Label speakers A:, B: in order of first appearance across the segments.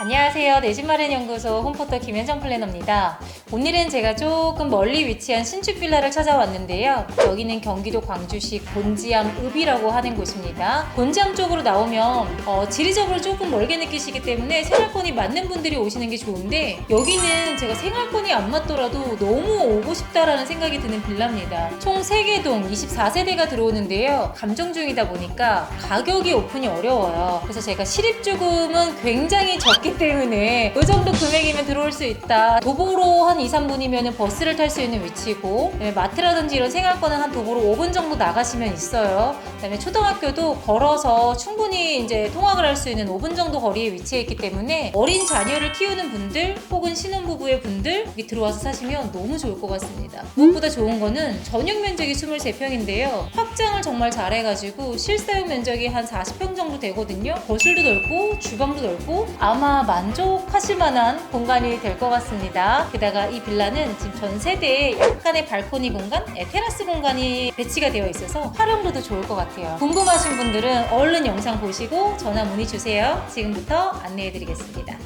A: 안녕하세요. 내집마련 연구소 홈포터 김현정 플래너입니다. 오늘은 제가 조금 멀리 위치한 신축 빌라를 찾아왔는데요. 여기는 경기도 광주시 곤지암 읍이라고 하는 곳입니다. 곤지암 쪽으로 나오면 어, 지리적으로 조금 멀게 느끼시기 때문에 생활권이 맞는 분들이 오시는 게 좋은데 여기는 제가 생활권이 안 맞더라도 너무 오고 싶다라는 생각이 드는 빌라입니다. 총 3개 동 24세대가 들어오는데요. 감정 중이다 보니까 가격이 오픈이 어려워요. 그래서 제가 실입주금은 굉장히 적기 때문에 이 정도 금액이면 들어올 수 있다. 도보로 한 2, 3분이면 버스를 탈 수 있는 위치고 네, 마트라든지 이런 생활권은 한 도보로 5분 정도 나가시면 있어요. 그다음에 초등학교도 걸어서 충분히 이제 통학을 할 수 있는 5분 정도 거리에 위치해 있기 때문에 어린 자녀를 키우는 분들 혹은 신혼부부의 분들 여기 들어와서 사시면 너무 좋을 것 같습니다. 무엇보다 좋은 거는 전용 면적이 23평인데요. 확장을 정말 잘해가지고 실사용 면적이 한 40평 정도 되거든요. 거실도 넓고 주방도 넓고 아마 만족하실 만한 공간이 될 것 같습니다. 게다가 이 빌라는 지금 전 세대에 약간의 발코니 공간, 네, 테라스 공간이 배치가 되어 있어서 활용도도 좋을 것 같아요. 궁금하신 분들은 얼른 영상 보시고 전화 문의 주세요. 지금부터 안내해 드리겠습니다.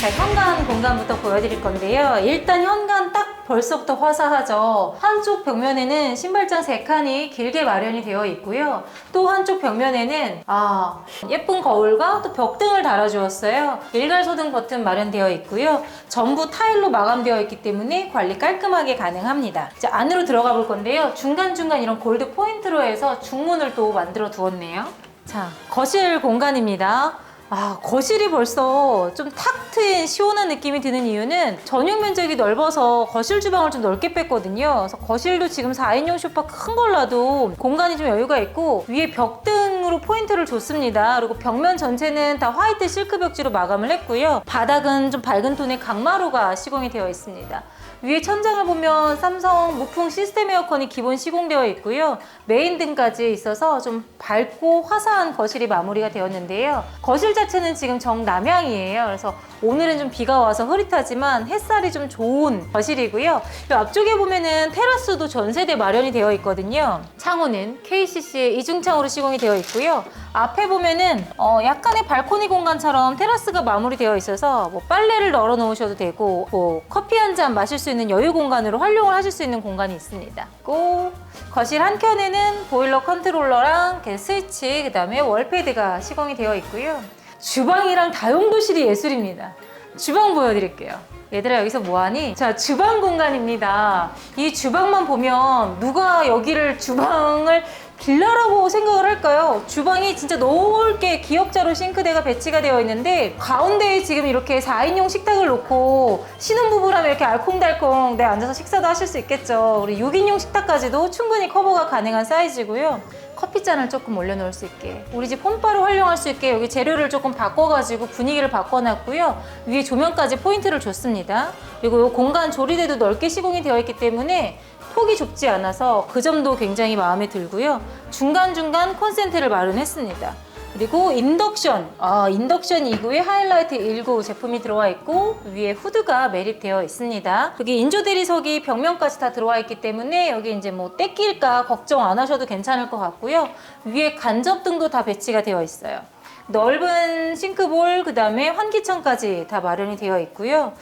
A: 자, 현관 공간부터 보여드릴 건데요. 일단 현관 딱 벌써부터 화사하죠. 한쪽 벽면에는 신발장 3칸이 길게 마련이 되어 있고요. 또 한쪽 벽면에는 아 예쁜 거울과 또 벽등을 달아주었어요. 일괄 소등 버튼 마련되어 있고요. 전부 타일로 마감되어 있기 때문에 관리 깔끔하게 가능합니다. 자, 안으로 들어가 볼 건데요. 중간중간 이런 골드 포인트로 해서 중문을 또 만들어 두었네요. 자, 거실 공간입니다. 아, 거실이 벌써 좀 탁 트인 시원한 느낌이 드는 이유는 전용 면적이 넓어서 거실 주방을 좀 넓게 뺐거든요. 그래서 거실도 지금 4인용 소파 큰 걸라도 공간이 좀 여유가 있고 위에 벽등 으로 포인트를 줬습니다. 그리고 벽면 전체는 다 화이트 실크 벽지로 마감을 했고요. 바닥은 좀 밝은 톤의 강마루가 시공이 되어 있습니다. 위에 천장을 보면 삼성 무풍 시스템 에어컨이 기본 시공되어 있고요. 메인 등까지 있어서 좀 밝고 화사한 거실이 마무리가 되었는데요. 거실 자체는 지금 정남향이에요. 그래서 오늘은 좀 비가 와서 흐릿하지만 햇살이 좀 좋은 거실이고요. 이 앞쪽에 보면은 테라스도 전세대 마련이 되어 있거든요. 창호는 KCC의 이중창으로 시공이 되어 있고 요. 앞에 보면은 어, 약간의 발코니 공간처럼 테라스가 마무리되어 있어서 뭐 빨래를 널어 놓으셔도 되고 뭐 커피 한 잔 마실 수 있는 여유 공간으로 활용을 하실 수 있는 공간이 있습니다. 고 거실 한 켠에는 보일러 컨트롤러랑 이렇게 스위치 그다음에 월패드가 시공이 되어 있고요. 주방이랑 다용도실이 예술입니다. 주방 보여드릴게요. 얘들아 여기서 뭐하니? 자 주방 공간입니다. 이 주방만 보면 누가 여기를 주방을 빌라라고 생각을 할까요? 주방이 진짜 넓게 기역자로 싱크대가 배치가 되어 있는데 가운데에 지금 이렇게 4인용 식탁을 놓고 신혼부부라면 이렇게 알콩달콩 내 앉아서 식사도 하실 수 있겠죠. 우리 6인용 식탁까지도 충분히 커버가 가능한 사이즈고요. 커피잔을 조금 올려놓을 수 있게 우리 집 홈바로 활용할 수 있게 여기 재료를 조금 바꿔가지고 분위기를 바꿔놨고요 위에 조명까지 포인트를 줬습니다 그리고 이 공간 조리대도 넓게 시공이 되어 있기 때문에 폭이 좁지 않아서 그 점도 굉장히 마음에 들고요 중간중간 콘센트를 마련했습니다 그리고 인덕션, 아, 인덕션 2구에 하이라이트 19 제품이 들어와 있고 위에 후드가 매립되어 있습니다. 여기 인조 대리석이 벽면까지 다 들어와 있기 때문에 여기 이제 뭐 떼낄까 걱정 안 하셔도 괜찮을 것 같고요. 위에 간접등도 다 배치가 되어 있어요. 넓은 싱크볼, 그 다음에 환기창까지 다 마련이 되어 있고요.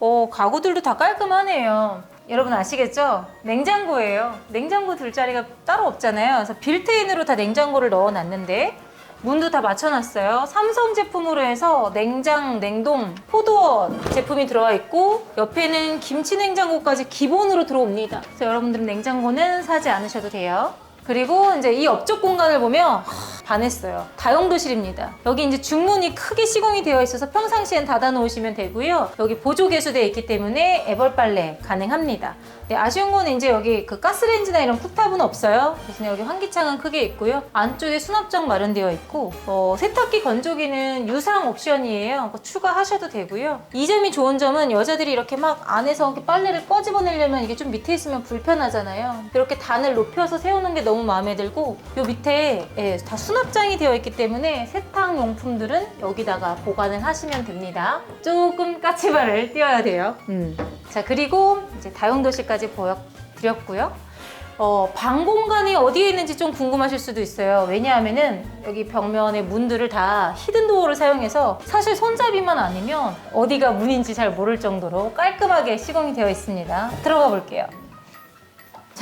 A: 어, 가구들도 다 깔끔하네요. 여러분 아시겠죠? 냉장고예요. 냉장고 둘 자리가 따로 없잖아요. 그래서 빌트인으로 다 냉장고를 넣어 놨는데 문도 다 맞춰놨어요. 삼성 제품으로 해서 냉장, 냉동, 포도원 제품이 들어와 있고 옆에는 김치 냉장고까지 기본으로 들어옵니다. 그래서 여러분들은 냉장고는 사지 않으셔도 돼요. 그리고 이제 이 옆쪽 공간을 보면 하, 반했어요. 다용도실입니다. 여기 이제 중문이 크게 시공이 되어 있어서 평상시엔 닫아 놓으시면 되고요. 여기 보조 개수되어 있기 때문에 애벌 빨래 가능합니다. 네, 아쉬운 거는 이제 여기 그 가스레인지나 이런 쿡탑은 없어요. 대신에 여기 환기창은 크게 있고요. 안쪽에 수납장 마련되어 있고 어, 세탁기 건조기는 유상 옵션이에요. 추가하셔도 되고요. 이 점이 좋은 점은 여자들이 이렇게 막 안에서 이렇게 빨래를 꺼집어내려면 이게 좀 밑에 있으면 불편하잖아요. 이렇게 단을 높여서 세우는 게 너무 마음에 들고 요 밑에 예, 다 수납장이 되어 있기 때문에 세탁 용품들은 여기다가 보관을 하시면 됩니다. 조금 까치발을 띄워야 돼요. 음. 자, 그리고 이제 다용도실까지 보여드렸고요. 어, 방 공간이 어디에 있는지 좀 궁금하실 수도 있어요. 왜냐하면은 여기 벽면의 문들을 다 히든 도어를 사용해서 사실 손잡이만 아니면 어디가 문인지 잘 모를 정도로 깔끔하게 시공이 되어 있습니다. 들어가 볼게요.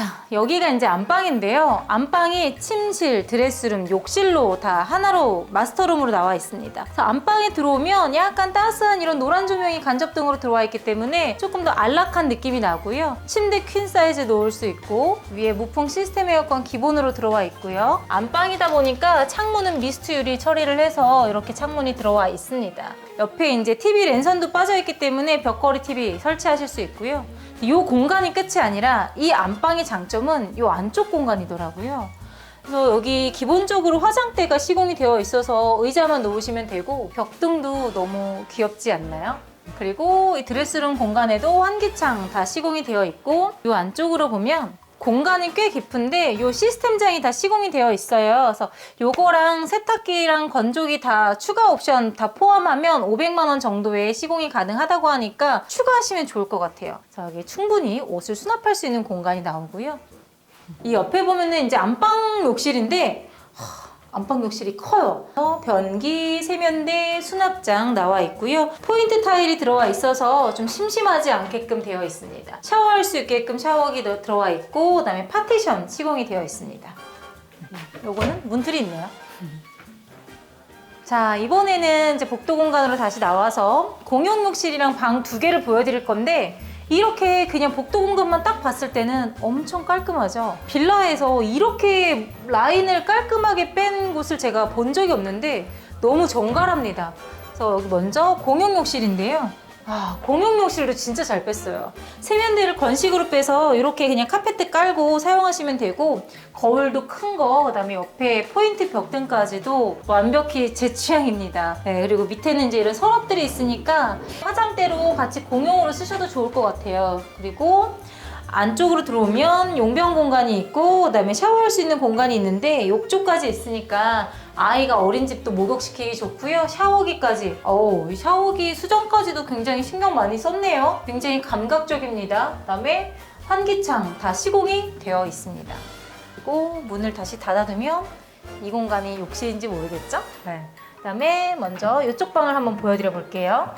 A: 자, 여기가 이제 안방인데요. 안방이 침실, 드레스룸, 욕실로 다 하나로 마스터룸으로 나와 있습니다. 그래서 안방에 들어오면 약간 따스한 이런 노란 조명이 간접등으로 들어와 있기 때문에 조금 더 안락한 느낌이 나고요. 침대 퀸 사이즈 놓을 수 있고 위에 무풍 시스템 에어컨 기본으로 들어와 있고요. 안방이다 보니까 창문은 미스트 유리 처리를 해서 이렇게 창문이 들어와 있습니다. 옆에 이제 TV 랜선도 빠져 있기 때문에 벽걸이 TV 설치하실 수 있고요. 이 공간이 끝이 아니라 이 안방의 장점은 이 안쪽 공간이더라고요. 그래서 여기 기본적으로 화장대가 시공이 되어 있어서 의자만 놓으시면 되고 벽등도 너무 귀엽지 않나요? 그리고 이 드레스룸 공간에도 환기창 다 시공이 되어 있고 이 안쪽으로 보면 공간이 꽤 깊은데 이 시스템장이 다 시공이 되어 있어요. 그래서 요거랑 세탁기랑 건조기 다 추가 옵션 다 포함하면 500만 원 정도의 시공이 가능하다고 하니까 추가하시면 좋을 것 같아요. 자, 여기 충분히 옷을 수납할 수 있는 공간이 나오고요. 이 옆에 보면은 이제 안방 욕실인데 하, 안방 욕실이 커요. 어, 변기, 세면대, 수납장 나와 있고요. 포인트 타일이 들어와 있어서 좀 심심하지 않게끔 되어 있습니다. 샤워할 수 있게끔 샤워기도 들어와 있고 그다음에 파티션 시공이 되어 있습니다. 요거는 문틀이 있네요. 자, 이번에는 이제 복도 공간으로 다시 나와서 공용 욕실이랑 방 두 개를 보여드릴 건데 이렇게 그냥 복도 공간만 딱 봤을 때는 엄청 깔끔하죠. 빌라에서 이렇게 라인을 깔끔하게 뺀 곳을 제가 본 적이 없는데 너무 정갈합니다. 그래서 여기 먼저 공용 욕실인데요. 아, 공용 욕실도 진짜 잘 뺐어요. 세면대를 건식으로 빼서 이렇게 그냥 카페트 깔고 사용하시면 되고 거울도 큰 거, 그다음에 옆에 포인트 벽등까지도 완벽히 제 취향입니다. 네, 그리고 밑에는 이제 이런 서랍들이 있으니까 화장대로 같이 공용으로 쓰셔도 좋을 것 같아요. 그리고 안쪽으로 들어오면 용변 공간이 있고 그다음에 샤워할 수 있는 공간이 있는데 욕조까지 있으니까 아이가 어린 집도 목욕시키기 좋고요. 샤워기까지. 어우, 이 샤워기 수정까지도 굉장히 신경 많이 썼네요. 굉장히 감각적입니다. 그다음에 환기창 다 시공이 되어 있습니다. 그리고 문을 다시 닫아두면 이 공간이 욕실인지 모르겠죠? 네. 그다음에 먼저 이쪽 방을 한번 보여드려 볼게요.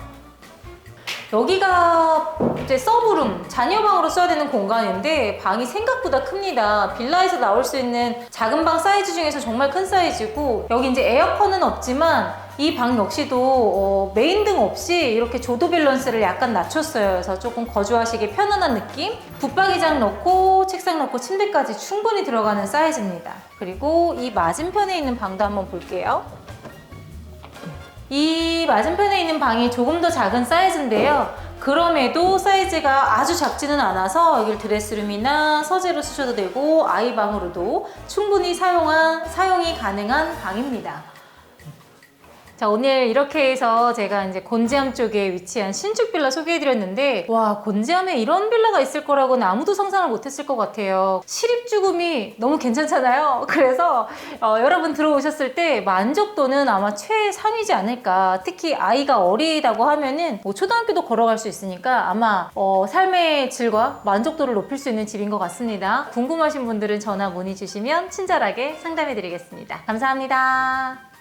A: 여기가 이제 서브룸, 자녀방으로 써야 되는 공간인데 방이 생각보다 큽니다. 빌라에서 나올 수 있는 작은 방 사이즈 중에서 정말 큰 사이즈고 여기 이제 에어컨은 없지만 이 방 역시도 어, 메인 등 없이 이렇게 조도 밸런스를 약간 낮췄어요. 그래서 조금 거주하시기 편안한 느낌? 붙박이장 넣고 책상 넣고 침대까지 충분히 들어가는 사이즈입니다. 그리고 이 맞은편에 있는 방도 한번 볼게요. 이 맞은편에 있는 방이 조금 더 작은 사이즈인데요. 그럼에도 사이즈가 아주 작지는 않아서 여길 드레스룸이나 서재로 쓰셔도 되고 아이 방으로도 충분히 사용한, 사용이 가능한 방입니다. 자, 오늘 이렇게 해서 제가 이제 곤지암 쪽에 위치한 신축 빌라 소개해드렸는데, 와, 곤지암에 이런 빌라가 있을 거라고는 아무도 상상을 못했을 것 같아요. 실입주금이 너무 괜찮잖아요. 그래서 어, 여러분 들어오셨을 때 만족도는 아마 최상위지 않을까. 특히 아이가 어리다고 하면은 뭐 초등학교도 걸어갈 수 있으니까 아마 어, 삶의 질과 만족도를 높일 수 있는 집인 것 같습니다. 궁금하신 분들은 전화 문의 주시면 친절하게 상담해드리겠습니다. 감사합니다.